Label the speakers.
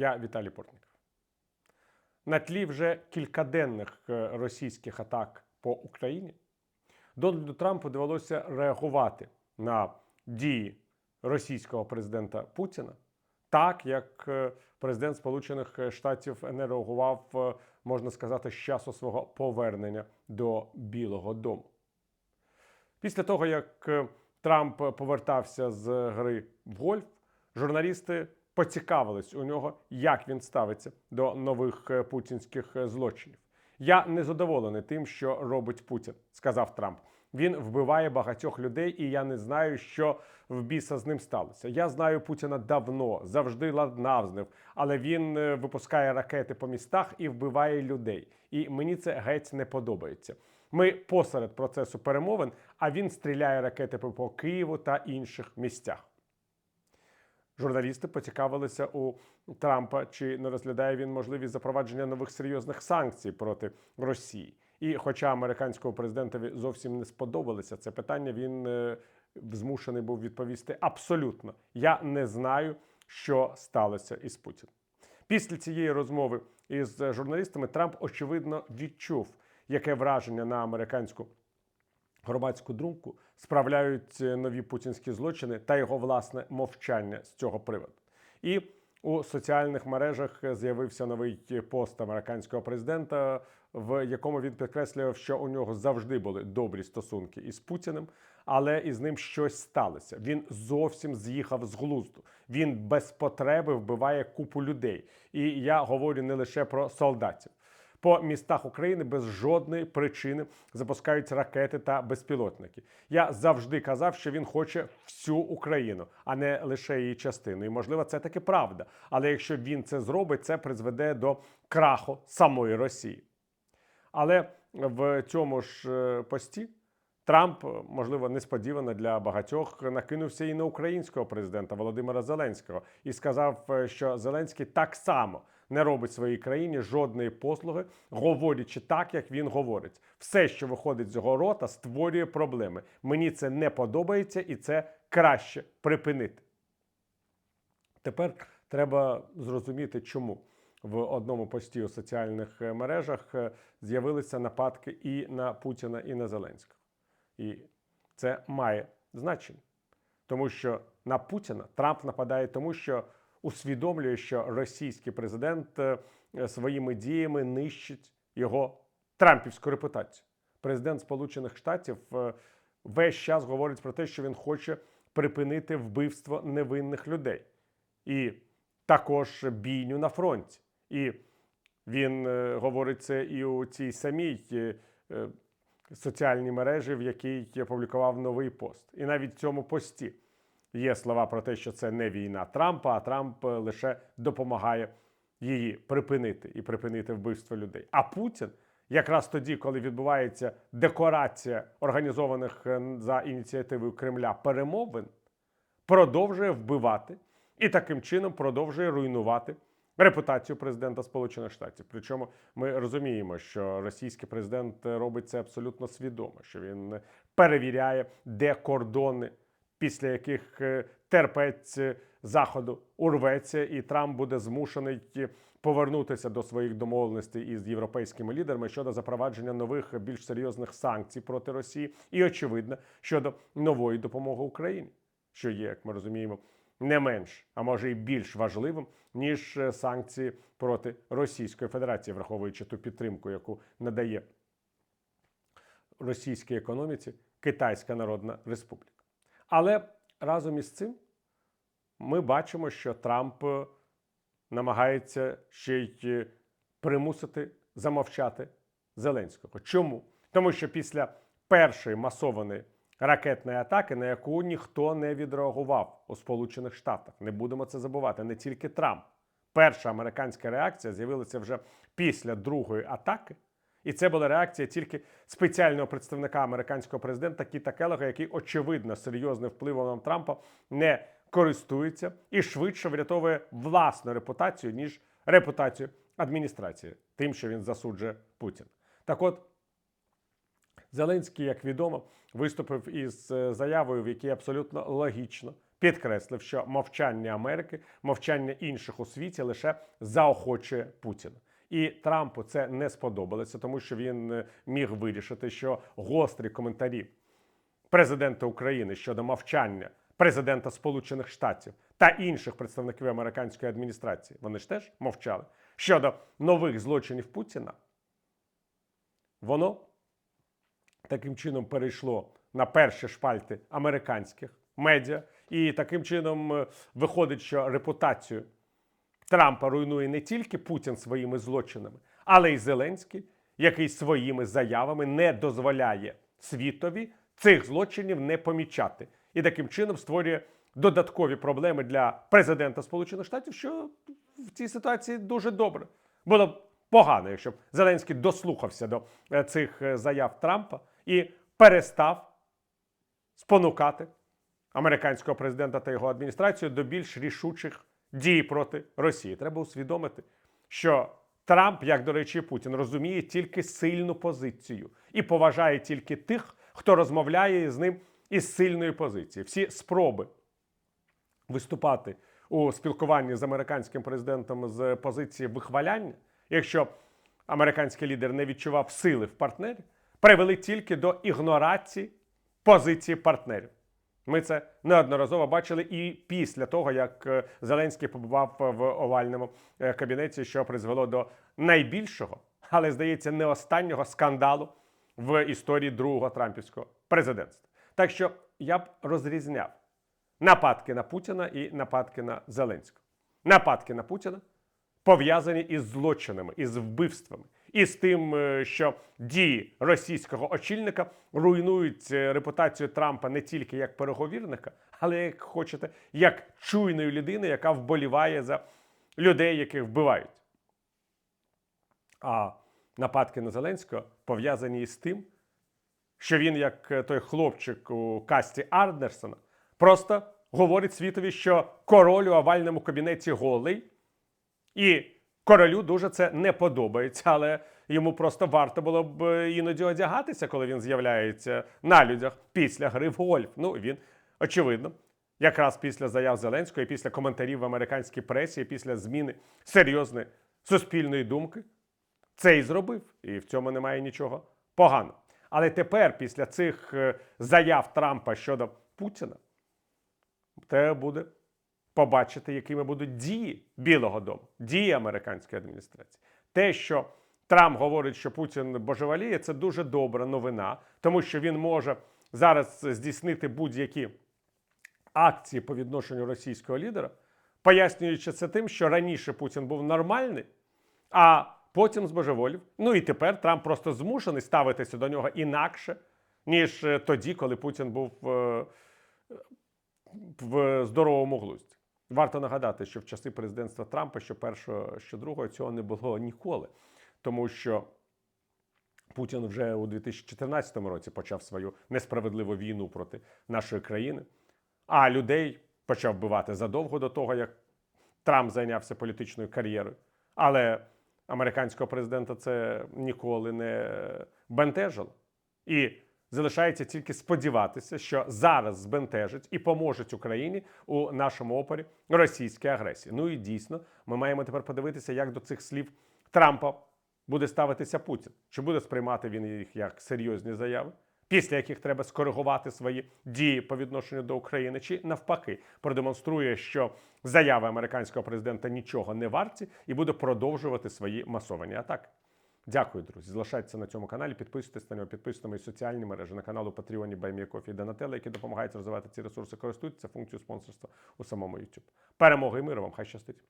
Speaker 1: Я Віталій Портников. На тлі вже кількаденних е, російських атак по Україні Дональду Трампу довелося реагувати на дії російського президента Путіна, так як е, президент Сполучених Штатів не реагував, е, можна сказати, з часу свого повернення до Білого Дому. Після того, як Трамп повертався з гри в гольф, журналісти поцікавились у нього, як він ставиться до нових е, путінських е, злочинів. Я не задоволений тим, що робить Путін, сказав Трамп. Він вбиває багатьох людей, і я не знаю, що в біса з ним сталося. Я знаю Путіна давно, завжди ладнавзнив, але він е, випускає ракети по містах і вбиває людей. І мені це геть не подобається. Ми посеред процесу перемовин, а він стріляє ракети по Києву та інших місцях. Журналісти поцікавилися у Трампа, чи не розглядає він можливість запровадження нових серйозних санкцій проти Росії. І, хоча американському президентові зовсім не сподобалося це питання, він е, змушений був відповісти абсолютно: я не знаю, що сталося із Путіним. Після цієї розмови із журналістами Трамп очевидно відчув, яке враження на американську громадську думку справляють е, нові путінські злочини та його власне мовчання з цього приводу. І у соціальних мережах з'явився новий пост американського президента, в якому він підкреслював, що у нього завжди були добрі стосунки із Путіним, але із ним щось сталося. Він зовсім з'їхав з глузду. Він без потреби вбиває купу людей. І я говорю не лише про солдатів. По містах України без жодної причини запускають ракети та безпілотники. Я завжди казав, що він хоче всю Україну, а не лише її частину. І можливо, це таки правда. Але якщо він це зробить, це призведе до краху самої Росії. Але в цьому ж е, пості Трамп, можливо, несподівано для багатьох, накинувся і на українського президента Володимира Зеленського і сказав, е, що Зеленський так само не робить своїй країні жодної послуги, говорячи так, як він говорить. Все, що виходить з його рота, створює проблеми. Мені це не подобається, і це краще припинити. Тепер треба зрозуміти, чому в одному пості у соціальних е, мережах е, з'явилися нападки і на Путіна, і на Зеленського. І це має значення, тому що на Путіна Трамп нападає, тому що усвідомлює, що російський президент е, своїми діями нищить його трампівську репутацію. Президент Сполучених Штатів е, весь час говорить про те, що він хоче припинити вбивство невинних людей, і також бійню на фронті. І він е, говорить це і у цій самій соціальній мережі, в якій я публікував новий пост. І навіть в цьому пості є слова про те, що це не війна Трампа, а Трамп лише допомагає її припинити і припинити вбивство людей. А Путін. Якраз тоді, коли відбувається декорація організованих е, за ініціативою Кремля перемовин, продовжує вбивати і таким чином продовжує руйнувати репутацію президента Сполучених Штатів. Причому ми розуміємо, що російський президент робить це абсолютно свідомо, що він перевіряє, де кордони, після яких е, терпець заходу урветься, і Трамп буде змушений повернутися до своїх домовленостей із європейськими лідерами щодо запровадження нових більш серйозних санкцій проти Росії, і очевидно щодо нової допомоги Україні, що є, як ми розуміємо не менш, а може і більш важливим ніж е, санкції проти Російської Федерації, враховуючи ту підтримку, яку надає російській економіці Китайська Народна Республіка. Але разом із цим ми бачимо, що Трамп е, намагається ще й е, примусити замовчати Зеленського. Чому? Тому що після першої масованої ракетної атаки, на яку ніхто не відреагував у Сполучених Штатах. Не будемо це забувати. Не тільки Трамп. Перша американська реакція з'явилася вже після другої атаки. І це була реакція тільки спеціального представника американського президента Кіта Келлога, який очевидно серйозним впливом Трампа не користується і швидше врятовує власну репутацію ніж репутацію адміністрації, тим, що він засуджує Путін. Так, от Зеленський, як відомо, виступив із е, заявою, в якій абсолютно логічно підкреслив, що мовчання Америки, мовчання інших у світі лише заохочує Путіна. І Трампу це не сподобалося, тому що він е, міг вирішити, що гострі коментарі президента України щодо мовчання президента Сполучених Штатів та інших представників американської адміністрації, вони ж теж мовчали. Щодо нових злочинів Путіна, воно таким чином перейшло на перші шпальти американських медіа, і таким чином е, виходить, що репутацію Трампа руйнує не тільки Путін своїми злочинами, але й Зеленський, який своїми заявами не дозволяє світові цих злочинів не помічати, і таким чином створює додаткові проблеми для президента Сполучених Штатів, що в цій ситуації дуже добре. Було б погано, якщо Зеленський дослухався до е, цих е, заяв Трампа і перестав спонукати американського президента та його адміністрацію до більш рішучих дій проти Росії. Треба усвідомити, що Трамп, як до речі, Путін, розуміє тільки сильну позицію і поважає тільки тих, хто розмовляє з ним із сильної позиції. Всі спроби виступати у спілкуванні з американським президентом з позиції вихваляння, якщо американський лідер не відчував сили в партнері, привели тільки до ігнорації позиції партнерів. Ми це неодноразово бачили і після того, як е, Зеленський побував в овальному е, кабінеті, що призвело до найбільшого, але здається, не останнього скандалу в історії другого трампівського президентства. Так що я б розрізняв нападки на Путіна і нападки на Зеленського. Нападки на Путіна пов'язані із злочинами, із вбивствами, і з тим, е, що дії російського очільника руйнують е, репутацію Трампа не тільки як переговірника, але як хочете, як чуйної людини, яка вболіває за людей, яких вбивають. А нападки на Зеленського пов'язані із тим, що він, як е, той хлопчик у касті Ардерсона, просто говорить світові, що король у овальному кабінеті голий, і королю дуже це не подобається, але йому просто варто було б е, іноді одягатися, коли він з'являється на людях після гри в гольф. Ну, він, очевидно, якраз після заяв Зеленського, і після коментарів в американській пресі, і після зміни серйозної суспільної думки, це і зробив. І в цьому немає нічого поганого. Але тепер, після цих е, заяв Трампа щодо Путіна, треба буде побачити, якими будуть дії Білого Дому, дії американської адміністрації. Те, що Трамп говорить, що Путін божеволіє, це дуже добра новина, тому що він може зараз здійснити будь-які акції по відношенню російського лідера, пояснюючи це тим, що раніше Путін був нормальний, а потім збожеволів. Ну і тепер Трамп просто змушений ставитися до нього інакше, ніж е, тоді, коли Путін був е, в здоровому глузді. Варто нагадати, що в часи президентства Трампа, що першого, що другого, цього не було ніколи, тому що Путін вже у 2014 році почав свою несправедливу війну проти нашої країни, а людей почав вбивати задовго до того, як Трамп зайнявся політичною кар'єрою. Але американського президента це ніколи не бентежило. І залишається тільки сподіватися, що зараз збентежить і поможуть Україні у нашому опорі російській агресії. Ну і дійсно, ми маємо тепер подивитися, як до цих слів Трампа буде ставитися Путін. Чи буде сприймати він їх як серйозні заяви, після яких треба скоригувати свої дії по відношенню до України, чи навпаки продемонструє, що заяви американського президента нічого не варті, і буде продовжувати свої масовані атаки. Дякую, друзі. Залишайтеся на цьому каналі, підписуйтесь на нього, підписуйтесь на мої соціальні мережі на каналу Patreon, Байміякофі і Донателло, які допомагають розвивати ці ресурси. Користуйтеся функцією спонсорства у самому YouTube. Перемоги і миру вам! Хай щастить!